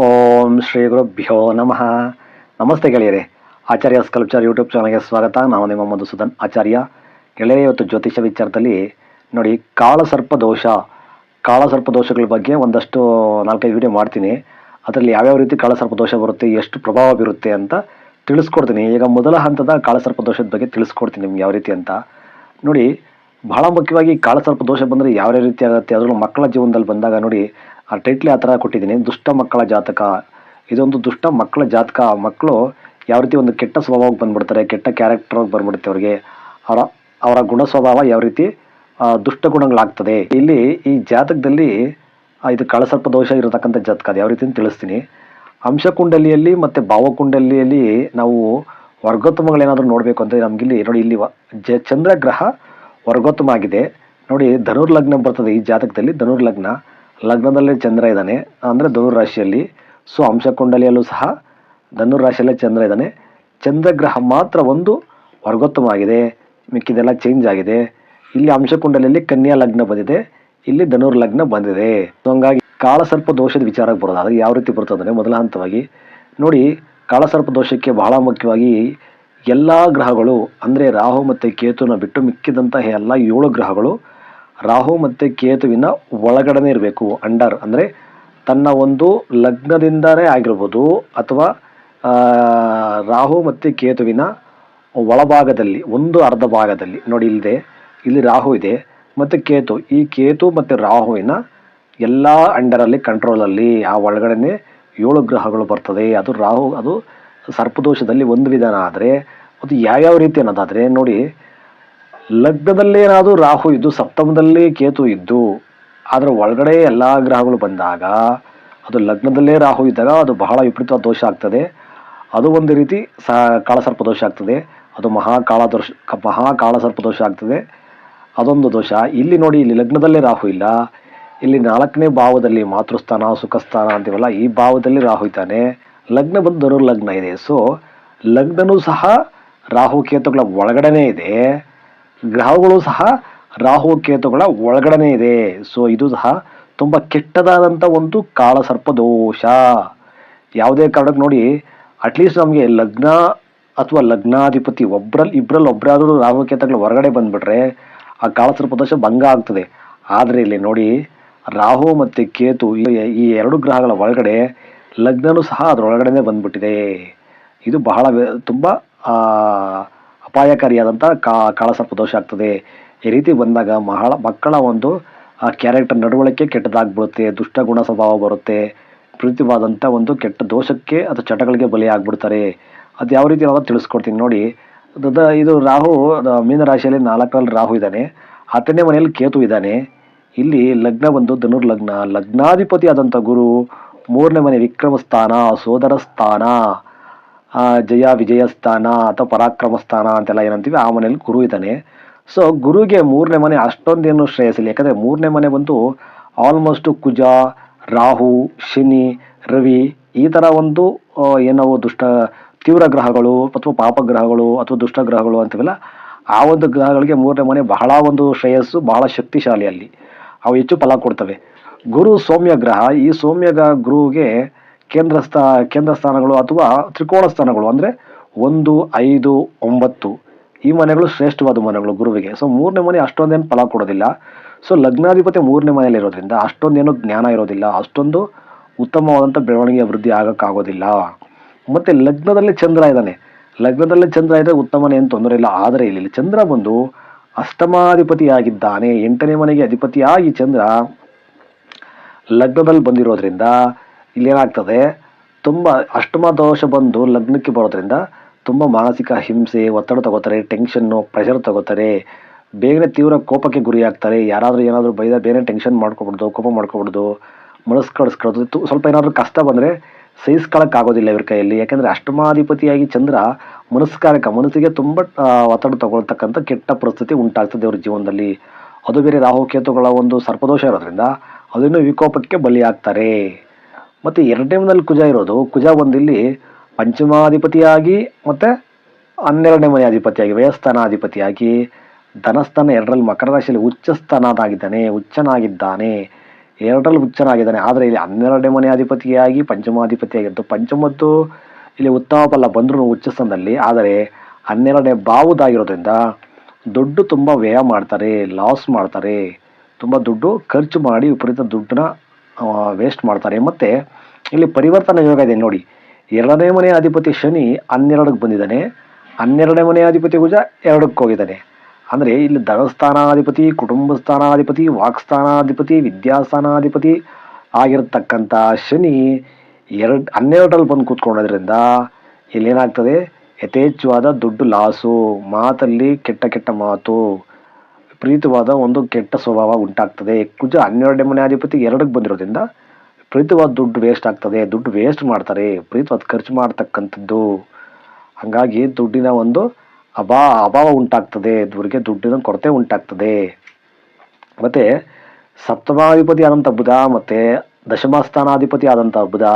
ಓಂ ಶ್ರೀ ಗುರುಭ್ಯೋ ನಮಃ. ನಮಸ್ತೆ ಗೆಳೆಯರೆ. ಆಚಾರ್ಯ ಸ್ಕಲ್ಪ್ಚರ್ ಯೂಟ್ಯೂಬ್ ಚಾನಲ್ಗೆ ಸ್ವಾಗತ. ನಾನು ನಿಮ್ಮ ಮಧುಸೂದನ್ ಆಚಾರ್ಯ. ಗೆಳೆಯರೆ, ಇವತ್ತು ಜ್ಯೋತಿಷ್ಯ ವಿಚಾರದಲ್ಲಿ ನೋಡಿ, ಕಾಳಸರ್ಪ ದೋಷ. ಕಾಳಸರ್ಪ ದೋಷಗಳ ಬಗ್ಗೆ ಒಂದಷ್ಟು ನಾಲ್ಕೈದು ವಿಡಿಯೋ ಮಾಡ್ತೀನಿ. ಅದರಲ್ಲಿ ಯಾವ್ಯಾವ ರೀತಿ ಕಾಳಸರ್ಪ ದೋಷ ಬರುತ್ತೆ, ಎಷ್ಟು ಪ್ರಭಾವ ಬೀರುತ್ತೆ ಅಂತ ತಿಳಿಸ್ಕೊಡ್ತೀನಿ. ಈಗ ಮೊದಲ ಹಂತದ ಕಾಳಸರ್ಪ ದೋಷದ ಬಗ್ಗೆ ತಿಳಿಸ್ಕೊಡ್ತೀನಿ ನಿಮ್ಗೆ ಯಾವ ರೀತಿ ಅಂತ. ನೋಡಿ, ಬಹಳ ಮುಖ್ಯವಾಗಿ ಕಾಳಸರ್ಪ ದೋಷ ಬಂದರೆ ಯಾವ ರೀತಿ ಆಗುತ್ತೆ, ಅದರಲ್ಲೂ ಮಕ್ಕಳ ಜೀವನದಲ್ಲಿ ಬಂದಾಗ ನೋಡಿ ಆ ಟೈಟ್ಲಿ ಆ ಥರ ಕೊಟ್ಟಿದ್ದೀನಿ. ದುಷ್ಟ ಮಕ್ಕಳ ಜಾತಕ. ಇದೊಂದು ದುಷ್ಟ ಮಕ್ಕಳ ಜಾತಕ. ಮಕ್ಕಳು ಯಾವ ರೀತಿ ಒಂದು ಕೆಟ್ಟ ಸ್ವಭಾವಕ್ಕೆ ಬಂದ್ಬಿಡ್ತಾರೆ, ಕೆಟ್ಟ ಕ್ಯಾರೆಕ್ಟರ್ ಬಂದ್ಬಿಡುತ್ತೆ ಅವರಿಗೆ. ಅವರ ಅವರ ಗುಣ ಸ್ವಭಾವ ಯಾವ ರೀತಿ ದುಷ್ಟ ಗುಣಗಳಾಗ್ತದೆ. ಇಲ್ಲಿ ಈ ಜಾತಕದಲ್ಲಿ ಇದು ಕಾಳಸರ್ಪ ದೋಷ ಇರತಕ್ಕಂಥ ಜಾತಕ ಅದು ಯಾವ ರೀತಿ ಅಂತ ತಿಳಿಸ್ತೀನಿ. ಅಂಶಕುಂಡಲಿಯಲ್ಲಿ ಮತ್ತು ಭಾವಕುಂಡಲಿಯಲ್ಲಿ ನಾವು ವರ್ಗೋತ್ತಮಗಳೇನಾದರೂ ನೋಡಬೇಕು ಅಂದರೆ ನಮಗಿಲ್ಲಿ ನೋಡಿ ಇಲ್ಲಿ ಜ, ಚಂದ್ರಗ್ರಹ ವರ್ಗೋತ್ತಮ ಆಗಿದೆ. ನೋಡಿ ಧನುರ್ಲಗ್ನ ಬರ್ತದೆ ಈ ಜಾತಕದಲ್ಲಿ ಧನುರ್ ಲಗ್ನ ಲಗ್ನದಲ್ಲಿ ಚಂದ್ರ ಇದ್ದಾನೆ, ಅಂದರೆ ಧನುರ್ ರಾಶಿಯಲ್ಲಿ. ಸೊ, ಅಂಶಕುಂಡಲಿಯಲ್ಲೂ ಸಹ ಧನುರ್ ರಾಶಿಯಲ್ಲೇ ಚಂದ್ರ ಇದ್ದಾನೆ. ಚಂದ್ರಗ್ರಹ ಮಾತ್ರ ಒಂದು ವರ್ಗೋತ್ತಮ ಆಗಿದೆ ಮಿಕ್ಕಿದೆಲ್ಲ ಚೇಂಜ್ ಆಗಿದೆ. ಇಲ್ಲಿ ಅಂಶಕುಂಡಲಿಯಲ್ಲಿ ಕನ್ಯಾ ಲಗ್ನ ಬಂದಿದೆ, ಇಲ್ಲಿ ಧನುರ್ ಲಗ್ನ ಬಂದಿದೆ. ಸೊ ಹಂಗಾಗಿ ಕಾಳಸರ್ಪ ದೋಷದ ವಿಚಾರಕ್ಕೆ ಬರೋದು ಅದು ಯಾವ ರೀತಿ ಬರ್ತದೆ ಅಂದರೆ ಮೊದಲ ಹಂತವಾಗಿ. ನೋಡಿ ಕಾಳಸರ್ಪ ದೋಷಕ್ಕೆ ಬಹಳ ಮುಖ್ಯವಾಗಿ ಎಲ್ಲ ಗ್ರಹಗಳು, ಅಂದರೆ ರಾಹು ಮತ್ತು ಕೇತುನ ಬಿಟ್ಟು ಮಿಕ್ಕಿದಂತಹ ಎಲ್ಲ ಏಳು ಗ್ರಹಗಳು ರಾಹು ಮತ್ತು ಕೇತುವಿನ ಒಳಗಡೆನೇ ಇರಬೇಕು, ಅಂಡರ್. ಅಂದರೆ ತನ್ನ ಒಂದು ಲಗ್ನದಿಂದಲೇ ಆಗಿರ್ಬೋದು ಅಥವಾ ರಾಹು ಮತ್ತು ಕೇತುವಿನ ಒಳಭಾಗದಲ್ಲಿ, ಒಂದು ಅರ್ಧ ಭಾಗದಲ್ಲಿ, ನೋಡಿ ಇಲ್ಲಿದೆ ಇಲ್ಲಿ ರಾಹು ಇದೆ ಮತ್ತು ಕೇತು. ಈ ಕೇತು ಮತ್ತು ರಾಹುವಿನ ಎಲ್ಲ ಅಂಡರಲ್ಲಿ ಕಂಟ್ರೋಲಲ್ಲಿ ಆ ಒಳಗಡೆನೆ ಏಳು ಗ್ರಹಗಳು ಬರ್ತದೆ. ಅದು ರಾಹು, ಅದು ಸರ್ಪದೋಷದಲ್ಲಿ ಒಂದು ವಿಧಾನ ಆದರೆ, ಅದು ಯಾವ್ಯಾವ ರೀತಿ ಅನ್ನೋದಾದರೆ, ನೋಡಿ ಲಗ್ನದಲ್ಲೇನಾದರೂ ರಾಹು ಇದ್ದು, ಸಪ್ತಮದಲ್ಲಿ ಕೇತು ಇದ್ದು ಅದರ ಒಳಗಡೆ ಎಲ್ಲ ಗ್ರಹಗಳು ಬಂದಾಗ, ಅದು ಲಗ್ನದಲ್ಲೇ ರಾಹು ಇದ್ದಾಗ ಅದು ಬಹಳ ವಿಪರೀತ ದೋಷ ಆಗ್ತದೆ. ಅದು ಒಂದು ರೀತಿ ಸ, ಕಾಳಸರ್ಪ ದೋಷ ಆಗ್ತದೆ. ಅದು ಮಹಾಕಾಳ ದೋಷ ಮಹಾಕಾಳಸರ್ಪ ದೋಷ ಆಗ್ತದೆ. ಅದೊಂದು ದೋಷ. ಇಲ್ಲಿ ನೋಡಿ, ಇಲ್ಲಿ ಲಗ್ನದಲ್ಲೇ ರಾಹು ಇಲ್ಲ. ಇಲ್ಲಿ ನಾಲ್ಕನೇ ಭಾವದಲ್ಲಿ ಮಾತೃಸ್ಥಾನ, ಸುಖಸ್ಥಾನ ಅಂತೀವಲ್ಲ, ಈ ಭಾವದಲ್ಲಿ ರಾಹು ಇದ್ದಾನೆ. ಲಗ್ನ ಬಂದು ಲಗ್ನ ಇದೆ. ಸೊ ಲಗ್ನನೂ ಸಹ ರಾಹು ಕೇತುಗಳ ಒಳಗಡೆನೇ ಇದೆ. ಗ್ರಹಗಳು ಸಹ ರಾಹು ಕೇತುಗಳ ಒಳಗಡೆ ಇದೆ. ಸೊ ಇದು ಸಹ ತುಂಬ ಕೆಟ್ಟದಾದಂಥ ಒಂದು ಕಾಳಸರ್ಪ ದೋಷ. ಯಾವುದೇ ಕಾರಣಕ್ಕೆ ನೋಡಿ ಅಟ್ಲೀಸ್ಟ್ ನಮಗೆ ಲಗ್ನ ಅಥವಾ ಲಗ್ನಾಧಿಪತಿ ಒಬ್ರಲ್ಲಿ ಇಬ್ಬರಲ್ಲಿ ಒಬ್ಬರಾದರೂ ರಾಹುಕೇತುಗಳು ಹೊರಗಡೆ ಬಂದುಬಿಟ್ರೆ ಆ ಕಾಳಸರ್ಪ ದೋಷ ಭಂಗ ಆಗ್ತದೆ. ಆದರೆ ಇಲ್ಲಿ ನೋಡಿ, ರಾಹು ಮತ್ತು ಕೇತು ಈ- ಎರಡು ಗ್ರಹಗಳ ಒಳಗಡೆ ಲಗ್ನನೂ ಸಹ ಅದರೊಳಗಡೆನೇ ಬಂದ್ಬಿಟ್ಟಿದೆ. ಇದು ಬಹಳ, ತುಂಬ ಅಪಾಯಕಾರಿಯಾದಂಥ ಕಾ ಕಾಳಸರ್ಪ ದೋಷ ಆಗ್ತದೆ. ಈ ರೀತಿ ಬಂದಾಗ ಮಹಳ, ಮಕ್ಕಳ ಒಂದು ಕ್ಯಾರೆಕ್ಟರ್ ನಡವಳಿಕೆ ಕೆಟ್ಟದಾಗ್ಬಿಡುತ್ತೆ ದುಷ್ಟ ಗುಣ ಸ್ವಭಾವ ಬರುತ್ತೆ. ಪ್ರೀತಿವಾದಂಥ ಒಂದು ಕೆಟ್ಟ ದೋಷಕ್ಕೆ ಅಥವಾ ಚಟಗಳಿಗೆ ಬಲಿ ಆಗ್ಬಿಡ್ತಾರೆ. ಅದು ಯಾವ ರೀತಿ ನಾವು ತಿಳಿಸ್ಕೊಡ್ತೀನಿ ನೋಡಿ. ಇದು ರಾಹು ಮೀನರಾಶಿಯಲ್ಲಿ ಮೀನ ರಾಶಿಯಲ್ಲಿ ನಾಲ್ಕರಲ್ಲಿ ರಾಹು ಇದ್ದಾನೆ. ಹತ್ತನೇ ಮನೆಯಲ್ಲಿ ಕೇತು ಇದ್ದಾನೆ. ಇಲ್ಲಿ ಲಗ್ನ ಬಂದು ಧನುರ್ ಲಗ್ನ ಲಗ್ನಾಧಿಪತಿ ಆದಂಥ ಗುರು ಮೂರನೇ ಮನೆ ವಿಕ್ರಮ ಸ್ಥಾನ ಸೋದರ ಸ್ಥಾನ ಜಯ ವಿಜಯ ಸ್ಥಾನ ಅಥವಾ ಪರಾಕ್ರಮ ಸ್ಥಾನ ಅಂತೆಲ್ಲ ಏನಂತೀವಿ, ಆ ಮನೆಯಲ್ಲಿ ಗುರು ಇದ್ದಾನೆ. ಸೊ ಗುರುಗೆ ಮೂರನೇ ಮನೆ ಅಷ್ಟೊಂದೇನು ಶ್ರೇಯಸ್ಸಿಲ್ಲ ಯಾಕಂದರೆ ಮೂರನೇ ಮನೆ ಬಂದು ಆಲ್ಮೋಸ್ಟ್ ಕುಜ, ರಾಹು, ಶನಿ, ರವಿ ಈ ಥರ ಒಂದು ಏನೋ ದುಷ್ಟ, ತೀವ್ರ ಗ್ರಹಗಳು ಅಥವಾ ಪಾಪ ಗ್ರಹಗಳು ಅಥವಾ ದುಷ್ಟ ಗ್ರಹಗಳು ಅಂತೀವಲ್ಲ, ಆ ಒಂದು ಗ್ರಹಗಳಿಗೆ ಮೂರನೇ ಮನೆ ಬಹಳ ಒಂದು ಶ್ರೇಯಸ್ಸು, ಬಹಳ ಶಕ್ತಿಶಾಲಿ ಅಲ್ಲಿ. ಅವು ಹೆಚ್ಚು ಫಲ ಕೊಡ್ತವೆ. ಗುರು ಸೌಮ್ಯ ಗ್ರಹ, ಈ ಸೌಮ್ಯ ಗುರುವಿಗೆ ಕೇಂದ್ರ ಸ್ಥಾ ಕೇಂದ್ರ ಸ್ಥಾನಗಳು ಅಥವಾ ತ್ರಿಕೋಣ ಸ್ಥಾನಗಳು ಅಂದರೆ ಒಂದು, ಐದು, ಒಂಬತ್ತು. ಈ ಮನೆಗಳು ಶ್ರೇಷ್ಠವಾದ ಮನೆಗಳು ಗುರುವಿಗೆ. ಸೊ ಮೂರನೇ ಮನೆ ಅಷ್ಟೊಂದೇನು ಫಲ ಕೊಡೋದಿಲ್ಲ. ಸೊ ಲಗ್ನಾಧಿಪತಿ ಮೂರನೇ ಮನೆಯಲ್ಲಿ ಇರೋದ್ರಿಂದ ಅಷ್ಟೊಂದೇನು ಜ್ಞಾನ ಇರೋದಿಲ್ಲ. ಅಷ್ಟೊಂದು ಉತ್ತಮವಾದಂಥ ಬೆಳವಣಿಗೆ ಅಭಿವೃದ್ಧಿ ಆಗೋಕ್ಕಾಗೋದಿಲ್ಲ. ಮತ್ತು ಲಗ್ನದಲ್ಲಿ ಚಂದ್ರ ಇದ್ದಾನೆ. ಲಗ್ನದಲ್ಲಿ ಚಂದ್ರ ಇದ್ದರೆ ಉತ್ತಮನೇ ಏನು ತೊಂದರೆ ಇಲ್ಲ. ಆದರೆ ಇಲ್ಲಿ ಚಂದ್ರ ಬಂದು ಅಷ್ಟಮಾಧಿಪತಿಯಾಗಿದ್ದಾನೆ. ಎಂಟನೇ ಮನೆಗೆ ಅಧಿಪತಿಯಾಗಿ ಚಂದ್ರ ಲಗ್ನದಲ್ಲಿ ಬಂದಿರೋದ್ರಿಂದ ಇಲ್ಲೇನಾಗ್ತದೆ, ತುಂಬ ಅಷ್ಟಮ ದೋಷ ಬಂದು ಲಗ್ನಕ್ಕೆ ಬರೋದ್ರಿಂದ ತುಂಬ ಮಾನಸಿಕ ಹಿಂಸೆ, ಒತ್ತಡ ತಗೋತಾರೆ ಟೆನ್ಷನ್ನು ಪ್ರೆಷರ್ ತಗೋತಾರೆ, ಬೇಗನೆ ತೀವ್ರ ಕೋಪಕ್ಕೆ ಗುರಿಯಾಗ್ತಾರೆ. ಯಾರಾದರೂ ಏನಾದರೂ ಬೈದ ಬೇರೆ ಟೆನ್ಷನ್ ಮಾಡ್ಕೊಬಿಡ್ದು, ಕೋಪ ಮಾಡ್ಕೊಬಿಡ್ದು, ಮನಸ್ಸು ಕಡಿಸ್ಕೊಳೋದು ತು- ಸ್ವಲ್ಪ ಏನಾದರೂ ಕಷ್ಟ ಬಂದರೆ ಸಹಿಸ್ಕೊಳ್ಳೋಕ್ಕಾಗೋದಿಲ್ಲ ಇವ್ರ ಕೈಯಲ್ಲಿ. ಯಾಕೆಂದರೆ ಅಷ್ಟಮಾಧಿಪತಿಯಾಗಿ ಚಂದ್ರ ಮನಸ್ಕಾರಕ, ಮನಸ್ಸಿಗೆ ತುಂಬ ಒತ್ತಡ ತಗೊಳ್ತಕ್ಕಂಥ ಕೆಟ್ಟ ಪರಿಸ್ಥಿತಿ ಉಂಟಾಗ್ತದೆ ಅವ್ರ ಜೀವನದಲ್ಲಿ. ಅದು ಬೇರೆ ರಾಹುಕೇತುಗಳ ಒಂದು ಸರ್ಪದೋಷ ಇರೋದ್ರಿಂದ ಅದನ್ನು ವಿಕೋಪಕ್ಕೆ ಬಲಿಯಾಗ್ತಾರೆ. ಮತ್ತು ಎರಡನೇ ಮನೆಯಲ್ಲಿ ಕುಜ ಇರೋದು. ಕುಜ ಬಂದಿಲ್ಲಿ ಪಂಚಮಾಧಿಪತಿಯಾಗಿ ಮತ್ತು ಹನ್ನೆರಡನೇ ಮನೆ ಅಧಿಪತಿಯಾಗಿ ವ್ಯಯಸ್ಥಾನಾಧಿಪತಿಯಾಗಿ, ಧನಸ್ಥಾನ ಎರಡರಲ್ಲಿ ಮಕರ ರಾಶಿಯಲ್ಲಿ ಉಚ್ಚ ಸ್ಥಾನದಾಗಿದ್ದಾನೆ ಉಚ್ಚನಾಗಿದ್ದಾನೆ. ಎರಡರಲ್ಲಿ ಉಚ್ಚನಾಗಿದ್ದಾನೆ. ಆದರೆ ಇಲ್ಲಿ ಹನ್ನೆರಡನೇ ಮನೆ ಅಧಿಪತಿಯಾಗಿ ಪಂಚಮಾಧಿಪತಿಯಾಗಿದ್ದು, ಪಂಚಮದ್ದು ಇಲ್ಲಿ ಉತ್ತಮ ಫಲ ಬಂದರೂ ಉಚ್ಚ ಸ್ಥಾನದಲ್ಲಿ ಆದರೆ ಹನ್ನೆರಡನೇ ಬಾವುದಾಗಿರೋದ್ರಿಂದ ದುಡ್ಡು ತುಂಬ ವ್ಯಯ ಮಾಡ್ತಾರೆ ಲಾಸ್ ಮಾಡ್ತಾರೆ. ತುಂಬ ದುಡ್ಡು ಖರ್ಚು ಮಾಡಿ ವಿಪರೀತ ದುಡ್ಡನ್ನ ವೇಸ್ಟ್ ಮಾಡ್ತಾರೆ. ಮತ್ತು ಇಲ್ಲಿ ಪರಿವರ್ತನೆ ಯೋಗ ಇದೆ ನೋಡಿ. ಎರಡನೇ ಮನೆ ಅಧಿಪತಿ ಶನಿ ಹನ್ನೆರಡಕ್ಕೆ ಬಂದಿದ್ದಾನೆ. ಹನ್ನೆರಡನೇ ಮನೆ ಅಧಿಪತಿ ಕುಜ ಎರಡಕ್ಕೆ ಹೋಗಿದ್ದಾನೆ. ಅಂದರೆ ಇಲ್ಲಿ ಧನಸ್ಥಾನಾಧಿಪತಿ ಕುಟುಂಬ ಸ್ಥಾನಾಧಿಪತಿ ವಾಕ್ಸ್ಥಾನಾಧಿಪತಿ, ವಿದ್ಯಾಸ್ಥಾನಾಧಿಪತಿ ಆಗಿರತಕ್ಕಂಥ ಶನಿ ಎರಡು, ಹನ್ನೆರಡರಲ್ಲಿ ಬಂದು ಕೂತ್ಕೊಳ್ಳೋದ್ರಿಂದ ಇಲ್ಲೇನಾಗ್ತದೆ? ಯಥೇಚ್ಛವಾದ ದುಡ್ಡು ಲಾಸು. ಮಾತಲ್ಲಿ ಕೆಟ್ಟ ಕೆಟ್ಟ ಮಾತು. ವಿಪರೀತವಾದ ಒಂದು ಕೆಟ್ಟ ಸ್ವಭಾವ ಉಂಟಾಗ್ತದೆ. ಕುಜ ಹನ್ನೆರಡನೇ ಮನೆ ಅಧಿಪತಿ ಎರಡಕ್ಕೆ ಬಂದಿರೋದ್ರಿಂದ ಪ್ರೀತವಾದ ದುಡ್ಡು ವೇಸ್ಟ್ ಆಗ್ತದೆ. ದುಡ್ಡು ವೇಸ್ಟ್ ಮಾಡ್ತಾರೆ. ಪ್ರೀತವಾದ ಖರ್ಚು ಮಾಡ್ತಕ್ಕಂಥದ್ದು. ಹಾಗಾಗಿ ದುಡ್ಡಿನ ಒಂದು ಅಭಾ, ಅಭಾವ ಉಂಟಾಗ್ತದೆ. ಇವರಿಗೆ ದುಡ್ಡಿನ ಕೊರತೆ ಉಂಟಾಗ್ತದೆ. ಮತ್ತು ಸಪ್ತಮಾಧಿಪತಿ ಆದಂಥ ಬುಧ ಮತ್ತು ದಶಮಸ್ಥಾನಾಧಿಪತಿ ಆದಂಥ ಬುಧ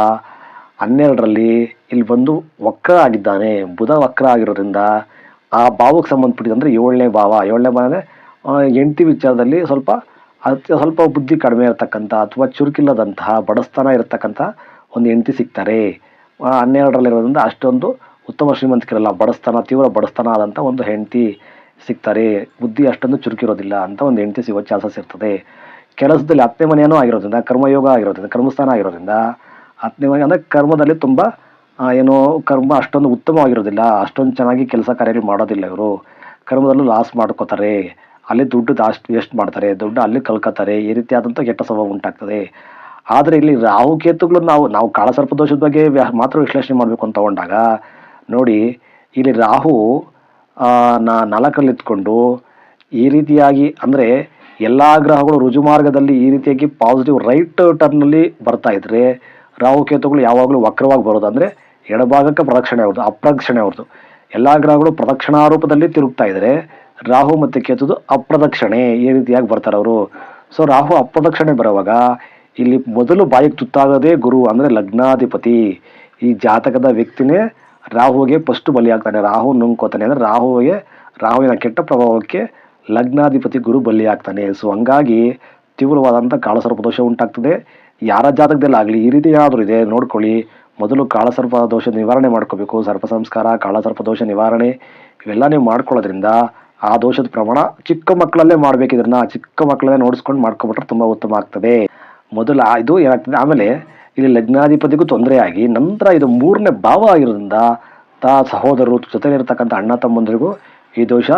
ಹನ್ನೆರಡರಲ್ಲಿ ಇಲ್ಲಿ ಬಂದು ವಕ್ರ ಆಗಿದ್ದಾನೆ ಬುಧ ವಕ್ರ ಆಗಿರೋದ್ರಿಂದ ಆ ಭಾವಕ್ಕೆ ಸಂಬಂಧಪಟ್ಟಿದಂದರೆ ಏಳನೇ ಭಾವ. ಏಳನೇ ಭಾವ ಅಂದರೆ ಹೆಂಡತಿ ವಿಚಾರದಲ್ಲಿ ಸ್ವಲ್ಪ ಅತ್ಯ ಸ್ವಲ್ಪ ಬುದ್ಧಿ ಕಡಿಮೆ ಇರತಕ್ಕಂಥ ಅಥವಾ ಚುರುಕಿಲ್ಲದಂತಹ, ಬಡಸ್ತನ ಇರತಕ್ಕಂಥ ಒಂದು ಹೆಂಡತಿ ಸಿಗ್ತಾರೆ. ಹನ್ನೆರಡರಲ್ಲಿರೋದ್ರಿಂದ ಅಷ್ಟೊಂದು ಉತ್ತಮ ಶ್ರೀಮಂತಿಕರಲ್ಲ ಬಡಸ್ತನ, ತೀವ್ರ ಬಡಸ್ತನ ಆದಂಥ ಒಂದು ಹೆಂಡತಿ ಸಿಗ್ತಾರೆ. ಬುದ್ಧಿ ಅಷ್ಟೊಂದು ಚುರುಕಿರೋದಿಲ್ಲ ಅಂತ ಒಂದು ಹೆಂಡತಿ ಸಿಗೋ ಚಾನ್ಸಸ್ ಇರ್ತದೆ. ಕೆಲಸದಲ್ಲಿ ಹತ್ತನೇ ಮನೆಯೂ ಆಗಿರೋದ್ರಿಂದ, ಕರ್ಮಯೋಗ ಆಗಿರೋದ್ರಿಂದ, ಕರ್ಮಸ್ಥಾನ ಆಗಿರೋದ್ರಿಂದ ಹತ್ತನೇ ಮನೆ ಅಂದರೆ ಕರ್ಮದಲ್ಲಿ ತುಂಬ ಏನು ಕರ್ಮ ಅಷ್ಟೊಂದು ಉತ್ತಮವಾಗಿರೋದಿಲ್ಲ. ಅಷ್ಟೊಂದು ಚೆನ್ನಾಗಿ ಕೆಲಸ ಕಾರ್ಯಗಳು ಮಾಡೋದಿಲ್ಲ ಇವರು. ಕರ್ಮದಲ್ಲೂ ಲಾಸ್ ಮಾಡ್ಕೋತಾರೆ. ಅಲ್ಲಿ ದುಡ್ಡು ಜಾಸ್ತಿ ವೇಸ್ಟ್ ಮಾಡ್ತಾರೆ ದುಡ್ಡು ಅಲ್ಲಿ ಕಳ್ಕೊತಾರೆ ಈ ರೀತಿಯಾದಂಥ ಕೆಟ್ಟ ಸ್ವಭಾವ ಉಂಟಾಗ್ತದೆ. ಆದರೆ ಇಲ್ಲಿ ರಾಹು ಕೇತುಗಳು ನಾವು ನಾವು ಕಾಳಸರ್ಪ ದೋಷದ ಬಗ್ಗೆ ಮಾತ್ರ ವಿಶ್ಲೇಷಣೆ ಮಾಡಬೇಕು ಅಂತ ತಗೊಂಡಾಗ ನೋಡಿ ಇಲ್ಲಿ ರಾಹು ಆ, ನಾ ನಾಲ್ಕರಲ್ಲಿ ಇದ್ಕೊಂಡು ಈ ರೀತಿಯಾಗಿ ಅಂದರೆ ಎಲ್ಲ ಗ್ರಹಗಳು ರುಜು ಮಾರ್ಗದಲ್ಲಿ ಈ ರೀತಿಯಾಗಿ ಪಾಸಿಟಿವ್ ರೈಟ್ ಟರ್ನಲ್ಲಿ ಬರ್ತಾ ಇದ್ರೆ ರಾಹು ಕೇತುಗಳು ಯಾವಾಗಲೂ ವಕ್ರವಾಗಿ ಬರೋದು ಅಂದರೆ ಎಡಭಾಗಕ್ಕೆ ಪ್ರದಕ್ಷಿಣೆ ಅವ್ರದ್ದು ಅಪ್ರದಕ್ಷಿಣೆ ಅವ್ರದ್ದು. ಎಲ್ಲ ಗ್ರಹಗಳು ಪ್ರದಕ್ಷಿಣಾ ರೂಪದಲ್ಲಿ ತಿರುಗ್ತಾ ಇದ್ರೆ ರಾಹು ಮತ್ತು ಕೇತುದು ಅಪ್ರದಕ್ಷಿಣೆ ಈ ರೀತಿಯಾಗಿ ಬರ್ತಾರೆ ಅವರು. ಸೊ ರಾಹು ಅಪ್ರದಕ್ಷಿಣೆ ಬರುವಾಗ ಇಲ್ಲಿ ಮೊದಲು ಬಾಯಿಗೆ ತುತ್ತಾಗೋದೇ ಗುರು ಅಂದರೆ ಲಗ್ನಾಧಿಪತಿ. ಈ ಜಾತಕದ ವ್ಯಕ್ತಿನೇ ರಾಹುಗೆ ಫಸ್ಟ್ ಬಲಿಯಾಗ್ತಾನೆ ರಾಹು ನುಂಗ್ಕೋತಾನೆ ಅಂದರೆ ರಾಹುವಿಗೆ, ರಾಹುವಿನ ಕೆಟ್ಟ ಪ್ರಭಾವಕ್ಕೆ ಲಗ್ನಾಧಿಪತಿ ಗುರು ಬಲಿಯಾಗ್ತಾನೆ ಸೊ ಹಂಗಾಗಿ ತೀವ್ರವಾದಂಥ ಕಾಳಸರ್ಪ ದೋಷ ಉಂಟಾಗ್ತದೆ. ಯಾರ ಜಾತಕದಲ್ಲಿ ಆಗಲಿ, ಈ ರೀತಿ ಏನಾದರೂ ಇದೆ, ನೋಡ್ಕೊಳ್ಳಿ. ಮೊದಲು ಕಾಳಸರ್ಪ ದೋಷ ನಿವಾರಣೆ ಮಾಡ್ಕೋಬೇಕು. ಸರ್ಪ ಸಂಸ್ಕಾರ, ಕಾಳಸರ್ಪ ದೋಷ ನಿವಾರಣೆ, ಇವೆಲ್ಲ ನೀವು ಮಾಡ್ಕೊಳ್ಳೋದ್ರಿಂದ ಆ ದೋಷದ ಪ್ರಮಾಣ ಚಿಕ್ಕ ಮಕ್ಕಳಲ್ಲೇ ಮಾಡಬೇಕಿದ್ರನ್ನ ಚಿಕ್ಕ ಮಕ್ಕಳಲ್ಲೇ ನೋಡಿಸ್ಕೊಂಡು ಮಾಡ್ಕೊಬಿಟ್ರೆ ತುಂಬ ಉತ್ತಮ ಆಗ್ತದೆ. ಮೊದಲು ಇದು ಏನಾಗ್ತದೆ? ಆಮೇಲೆ ಇಲ್ಲಿ ಲಗ್ನಾಧಿಪತಿಗೂ ತೊಂದರೆ ಆಗಿ ನಂತರ ಇದು ಮೂರನೇ ಭಾವ ಆಗಿರೋದ್ರಿಂದ ತಾ ಸಹೋದರರು ಜೊತೆಲಿರ್ತಕ್ಕಂಥ ಅಣ್ಣ ತಮ್ಮಂದರಿಗೂ ಈ ದೋಷ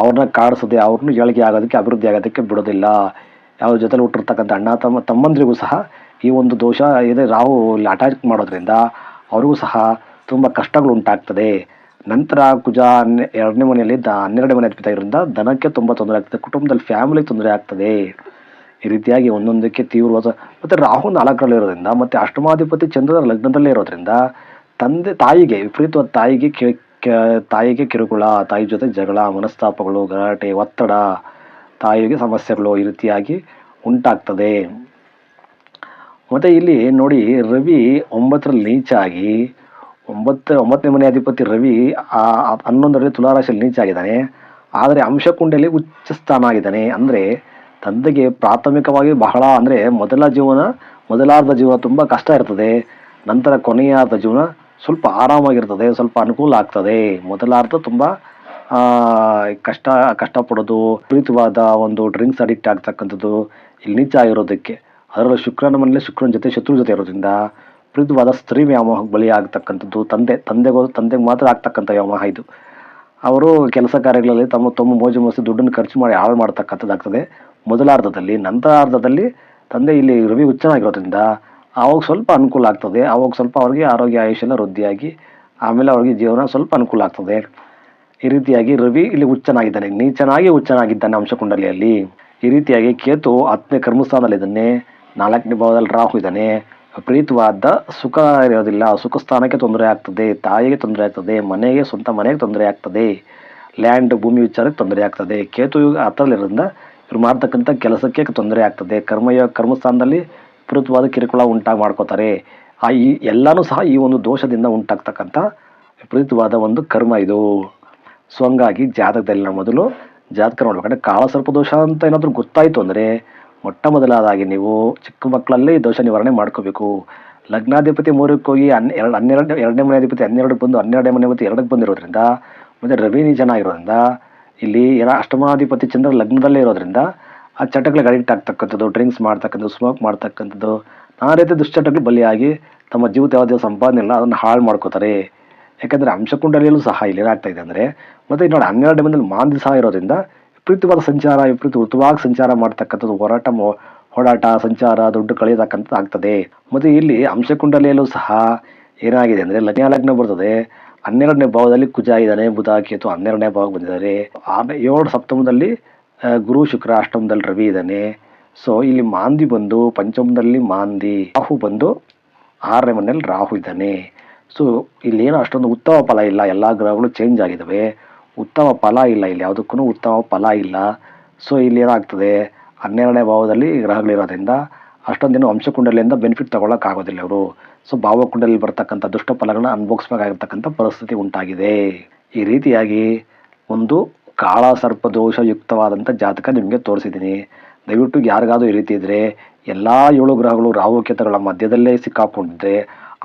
ಅವ್ರನ್ನ ಕಾಡಿಸದೆ ಅವ್ರನ್ನ ಏಳಿಗೆ ಆಗೋದಕ್ಕೆ ಅಭಿವೃದ್ಧಿ ಆಗೋದಕ್ಕೆ ಬಿಡೋದಿಲ್ಲ. ಅವ್ರ ಜೊತೆಲಿ ಹುಟ್ಟಿರ್ತಕ್ಕಂಥ ಅಣ್ಣ ತಮ್ಮ ತಮ್ಮಂದರಿಗೂ ಸಹ ಈ ಒಂದು ದೋಷ ಇದೆ. ರಾಹು ಇಲ್ಲಿ ಅಟ್ಯಾಚ್ ಮಾಡೋದ್ರಿಂದ ಅವ್ರಿಗೂ ಸಹ ತುಂಬ ಕಷ್ಟಗಳು ಉಂಟಾಗ್ತದೆ. ನಂತರ ಕುಜ ಎರಡನೇ ಮನೆಯಲ್ಲಿ ದ ಹನ್ನೆರಡನೇ ಮನೆ ಅರ್ಪಿತ ಇರೋದ್ರಿಂದ ದನಕ್ಕೆ ತುಂಬ ತೊಂದರೆ ಆಗ್ತದೆ. ಕುಟುಂಬದಲ್ಲಿ ಫ್ಯಾಮಿಲಿಗೆ ತೊಂದರೆ ಆಗ್ತದೆ. ಈ ರೀತಿಯಾಗಿ ಒಂದೊಂದಕ್ಕೆ ತೀವ್ರವಾದ ಮತ್ತು ರಾಹು ನಾಲ್ಕರಲ್ಲಿ ಇರೋದ್ರಿಂದ, ಮತ್ತು ಅಷ್ಟಮಾಧಿಪತಿ ಚಂದ್ರನ ಲಗ್ನದಲ್ಲೇ ಇರೋದ್ರಿಂದ ತಂದೆ ತಾಯಿಗೆ, ವಿಪರೀತವಾದ ತಾಯಿಗೆ ಕಿ ತಾಯಿಗೆ ಕಿರುಕುಳ, ತಾಯಿ ಜೊತೆ ಜಗಳ, ಮನಸ್ತಾಪಗಳು, ಗಲಾಟೆ, ಒತ್ತಡ, ತಾಯಿಗೆ ಸಮಸ್ಯೆಗಳು ಈ ರೀತಿಯಾಗಿ ಉಂಟಾಗ್ತದೆ. ಮತ್ತು ಇಲ್ಲಿ ನೋಡಿ ರವಿ ಒಂಬತ್ತರಲ್ಲಿ ನೀಚ ಆಗಿ ಒಂಬತ್ತು, ಒಂಬತ್ತನೇ ಮನೆ ಅಧಿಪತಿ ರವಿ ಆ ಹನ್ನೊಂದರಲ್ಲಿ ತುಲಾರಾಶಿಯಲ್ಲಿ ನೀಚಾಗಿದ್ದಾನೆ ಆದರೆ ಅಂಶಕುಂಡಲಿ ಉಚ್ಚ ಸ್ಥಾನ ಆಗಿದ್ದಾನೆ ಅಂದರೆ ತಂದೆಗೆ ಪ್ರಾಥಮಿಕವಾಗಿ ಬಹಳ ಅಂದರೆ ಮೊದಲ ಜೀವನ, ಮೊದಲಾರ್ಧ ಜೀವನ ತುಂಬ ಕಷ್ಟ ಇರ್ತದೆ. ನಂತರ ಕೊನೆಯಾರ್ಧ ಜೀವನ ಸ್ವಲ್ಪ ಆರಾಮಾಗಿರ್ತದೆ, ಸ್ವಲ್ಪ ಅನುಕೂಲ ಆಗ್ತದೆ. ಮೊದಲಾರ್ಧ ತುಂಬ ಕಷ್ಟ, ಕಷ್ಟಪಡೋದು ಪ್ರೀತವಾದ ಒಂದು ಡ್ರಿಂಕ್ಸ್ ಅಡಿಕ್ಟ್ ಆಗ್ತಕ್ಕಂಥದ್ದು ಇಲ್ಲಿ ನೀಚ ಆಗಿರೋದಕ್ಕೆ. ಅದರಲ್ಲೂ ಶುಕ್ರನ ಮನೇಲಿ ಶುಕ್ರನ ಜೊತೆ ಶತ್ರು ಜೊತೆ ಇರೋದ್ರಿಂದ ವಿಪರೀತವಾದ ಸ್ತ್ರೀ ವ್ಯಾಮೋಹಕ್ಕೆ ಬಲಿ ಆಗ್ತಕ್ಕಂಥದ್ದು ತಂದೆ, ತಂದೆಗೋ, ತಂದೆಗೆ ಮಾತ್ರ ಆಗ್ತಕ್ಕಂಥ ವ್ಯಾಮೋಹ ಇದು. ಅವರು ಕೆಲಸ ಕಾರ್ಯಗಳಲ್ಲಿ ತಮ್ಮ ತಮ್ಮ ಮೋಜು ಮೋಸಿ ದುಡ್ಡನ್ನು ಖರ್ಚು ಮಾಡಿ ಹಾಳು ಮಾಡ್ತಕ್ಕಂಥದ್ದಾಗ್ತದೆ ಮೊದಲಾರ್ಧದಲ್ಲಿ, ನಂತರಾರ್ಧದಲ್ಲಿ ತಂದೆ ಇಲ್ಲಿ ರವಿ ಹುಚ್ಚನಾಗಿರೋದ್ರಿಂದ ಆವಾಗ ಸ್ವಲ್ಪ ಅನುಕೂಲ ಆಗ್ತದೆ. ಆವಾಗ ಸ್ವಲ್ಪ ಅವ್ರಿಗೆ ಆರೋಗ್ಯ ಆಯುಷ್ಯೆಲ್ಲ ವೃದ್ಧಿಯಾಗಿ, ಆಮೇಲೆ ಅವ್ರಿಗೆ ಜೀವನ ಸ್ವಲ್ಪ ಅನುಕೂಲ ಆಗ್ತದೆ. ಈ ರೀತಿಯಾಗಿ ರವಿ ಇಲ್ಲಿ ಹುಚ್ಚನಾಗಿದ್ದಾನೆ. ನೀಚನಾಗಿ ಹುಚ್ಚನಾಗಿದ್ದಾನೆ ಅಂಶಕುಂಡಲಿಯಲ್ಲಿ. ಈ ರೀತಿಯಾಗಿ ಕೇತು ಹತ್ತನೇ ಕರ್ಮಸ್ಥಾನದಲ್ಲಿದ್ದಾನೆ. ನಾಲ್ಕನೇ ಭಾವದಲ್ಲಿ ರಾಹು ಇದ್ದಾನೆ. ವಿಪರೀತವಾದ ಸುಖ ಇರೋದಿಲ್ಲ. ಸುಖ ಸ್ಥಾನಕ್ಕೆ ತೊಂದರೆ ಆಗ್ತದೆ, ತಾಯಿಗೆ ತೊಂದರೆ ಆಗ್ತದೆ, ಮನೆಗೆ ಸ್ವಂತ ಮನೆಗೆ ತೊಂದರೆ ಆಗ್ತದೆ ಲ್ಯಾಂಡ್ ಭೂಮಿ ವಿಚಾರಕ್ಕೆ ತೊಂದರೆ ಆಗ್ತದೆ. ಕೇತು ಯುಗ ಹತ್ತರಲ್ಲಿರೋದ್ರಿಂದ ಇವ್ರು ಮಾಡ್ತಕ್ಕಂಥ ಕೆಲಸಕ್ಕೆ ತೊಂದರೆ ಆಗ್ತದೆ. ಕರ್ಮಯ ಕರ್ಮಸ್ಥಾನದಲ್ಲಿ ವಿಪರೀತವಾದ ಕಿರುಕುಳ ಉಂಟಾಗಿ ಮಾಡ್ಕೋತಾರೆ. ಆ ಈ ಎಲ್ಲನೂ ಸಹ ಈ ಒಂದು ದೋಷದಿಂದ ಉಂಟಾಗ್ತಕ್ಕಂಥ ವಿಪರೀತವಾದ ಒಂದು ಕರ್ಮ ಇದು. ಸೊ ಹಂಗಾಗಿ ಜಾತಕದಲ್ಲಿ ನಾವು ಮೊದಲು ಜಾತಕ ನೋಡ್ಬೇಕಂದ್ರೆ ಕಾಳಸರ್ಪ ದೋಷ ಅಂತ ಏನಾದರೂ ಗೊತ್ತಾಯಿತು ಅಂದರೆ ಮೊಟ್ಟ ಮೊದಲಾದಾಗಿ ನೀವು ಚಿಕ್ಕ ಮಕ್ಕಳಲ್ಲಿ ದೋಷ ನಿವಾರಣೆ ಮಾಡ್ಕೋಬೇಕು. ಲಗ್ನಾಧಿಪತಿ ಮೂರಕ್ಕೆ ಹೋಗಿ ಹನ್ ಎರಡು, ಹನ್ನೆರಡು, ಎರಡನೇ ಮನೆ ಅಧಿಪತಿ ಹನ್ನೆರಡು ಬಂದು ಹನ್ನೆರಡನೇ ಮನೆ ಅಧಿಪತಿ ಎರಡಕ್ಕೆ ಬಂದಿರೋದ್ರಿಂದ, ಮತ್ತು ರವಿ ಜನ ಆಗಿರೋದ್ರಿಂದ ಇಲ್ಲಿ ಏನ ಅಷ್ಟಮಾಧಿಪತಿ ಚಂದ್ರ ಲಗ್ನದಲ್ಲೇ ಇರೋದ್ರಿಂದ, ಆ ಚಟಗಳಿಗೆ ಅಡಿಕ್ಟ್ ಆಗ್ತಕ್ಕಂಥದ್ದು ಡ್ರಿಂಕ್ಸ್ ಮಾಡ್ತಕ್ಕಂಥದ್ದು ಸ್ಮೋಕ್ ಮಾಡ್ತಕ್ಕಂಥದ್ದು, ನಾನಾ ರೀತಿ ದುಶ್ಚಟಗಳು ಬಲಿಯಾಗಿ ತಮ್ಮ ಜೀವಿತ ಯಾವುದೇ ಸಂಪಾದನೆ ಇಲ್ಲ, ಅದನ್ನು ಹಾಳು ಮಾಡ್ಕೋತಾರೆ. ಯಾಕಂದರೆ ಅಂಶಕುಂಡಲಿಯಲ್ಲೂ ಸಹ ಇಲ್ಲಿ ಏನಾಗ್ತಾ ಇದೆ ಅಂದರೆ, ಮತ್ತು ನೋಡಿ ಹನ್ನೆರಡು ಮನೆಯಲ್ಲಿ ಮಾಂದಿ ಸಹ ಇರೋದ್ರಿಂದ ವಿಪರೀತವಾದ ಸಂಚಾರ, ವಿಪರೀತ ಋತುವಾಗಿ ಸಂಚಾರ ಮಾಡ್ತಕ್ಕಂಥದ್ದು ಹೋರಾಟ ಹೋರಾಟ, ಸಂಚಾರ, ದುಡ್ಡು ಕಳೆಯತಕ್ಕಂಥದ್ದು ಆಗ್ತದೆ. ಮತ್ತು ಇಲ್ಲಿ ಅಂಶಕುಂಡಲಿಯಲ್ಲೂ ಸಹ ಏನಾಗಿದೆ ಅಂದರೆ ಲಗ್ನ ಲಗ್ನ ಬರ್ತದೆ. ಹನ್ನೆರಡನೇ ಭಾವದಲ್ಲಿ ಕುಜ ಇದ್ದಾನೆ, ಬುಧ, ಕೇತು ಹನ್ನೆರಡನೇ ಭಾವ ಬಂದಿದ್ದಾರೆ. ಆಮೇಲೆ ಏಳು ಸಪ್ತಮದಲ್ಲಿ ಗುರು, ಶುಕ್ರ, ಅಷ್ಟಮದಲ್ಲಿ ರವಿ ಇದ್ದಾನೆ. ಸೊ, ಇಲ್ಲಿ ಮಾಂದಿ ಬಂದು, ಪಂಚಮದಲ್ಲಿ ಮಾಂದಿ, ರಾಹು ಬಂದು, ಆರನೇ ಮನೆಯಲ್ಲಿ ರಾಹು ಇದ್ದಾನೆ. ಸೊ ಏನು ಅಷ್ಟೊಂದು ಉತ್ತಮ ಫಲ ಇಲ್ಲ. ಎಲ್ಲ ಗ್ರಹಗಳು ಚೇಂಜ್ ಆಗಿದ್ದಾವೆ. ಉತ್ತಮ ಫಲ ಇಲ್ಲ, ಇಲ್ಲಿ ಯಾವುದಕ್ಕೂ ಉತ್ತಮ ಫಲ ಇಲ್ಲ. ಸೊ ಇಲ್ಲಿ ಏನಾಗ್ತದೆ? ಹನ್ನೆರಡನೇ ಭಾವದಲ್ಲಿ ಗ್ರಹಗಳಿರೋದ್ರಿಂದ ಅಷ್ಟೊಂದೇನು ವಂಶಕುಂಡಲಿಯಿಂದ ಬೆನಿಫಿಟ್ ತಗೊಳಕ್ಕಾಗೋದಿಲ್ಲ ಅವರು ಸೊ ಭಾವಕುಂಡಲಿ ಬರ್ತಕ್ಕಂಥ ದುಷ್ಟ ಫಲಗಳನ್ನ ಅನುಭವಿಸ್ಬೇಕಾಗಿರ್ತಕ್ಕಂಥ ಪರಿಸ್ಥಿತಿ ಉಂಟಾಗಿದೆ. ಈ ರೀತಿಯಾಗಿ ಒಂದು ಕಾಳ ಸರ್ಪ ದೋಷಯುಕ್ತವಾದಂಥ ಜಾತಕ ನಿಮಗೆ ತೋರಿಸಿದ್ದೀನಿ. ದಯವಿಟ್ಟು ಯಾರಿಗಾದ್ರೂ ಈ ರೀತಿ ಇದ್ದರೆ ಎಲ್ಲ ಏಳು ಗ್ರಹಗಳು ರಾಹುಕೇತಗಳ ಮಧ್ಯದಲ್ಲೇ ಸಿಕ್ಕಾಕೊಂಡಿದ್ರೆ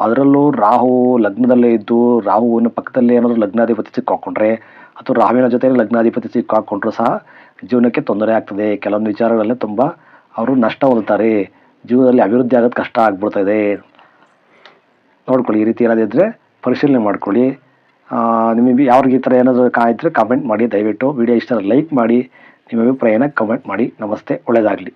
ಅದರಲ್ಲೂ ರಾಹು ಲಗ್ನದಲ್ಲೇ ಇದ್ದು ರಾಹುವಿನ ಪಕ್ಕದಲ್ಲೇ ಏನಾದರೂ ಲಗ್ನಾಧಿಪತಿ ಸಿಕ್ಕಾಕೊಂಡ್ರೆ ಅಥವಾ ರಾಹುವಿನ ಜೊತೆ ಲಗ್ನಾಧಿಪತಿ ಸಿಕ್ಕಾಕೊಂಡ್ರೂ ಸಹ ಜೀವನಕ್ಕೆ ತೊಂದರೆ ಆಗ್ತದೆ. ಕೆಲವೊಂದು ವಿಚಾರಗಳಲ್ಲಿ ತುಂಬ ಅವರು ನಷ್ಟ ಹೊಂದುತ್ತಾರೆ ಜೀವನದಲ್ಲಿ ಅಭಿವೃದ್ಧಿ ಆಗೋದು ಕಷ್ಟ ಆಗ್ಬಿಡ್ತದೆ. ನೋಡ್ಕೊಳ್ಳಿ, ಈ ರೀತಿ ಏನಾದಿದ್ದರೆ ಪರಿಶೀಲನೆ ಮಾಡ್ಕೊಳ್ಳಿ. ನಿಮಗೆ ಈ ಥರ ಏನಾದರೂ ಕಾಯಿದ್ರೆ ಕಮೆಂಟ್ ಮಾಡಿ. ದಯವಿಟ್ಟು ವಿಡಿಯೋ ಇಷ್ಟ ಲೈಕ್ ಮಾಡಿ. ನಿಮ್ಮ ಅಭಿಪ್ರಾಯನ ಕಮೆಂಟ್ ಮಾಡಿ. ನಮಸ್ತೆ ಒಳ್ಳೆಯದಾಗಲಿ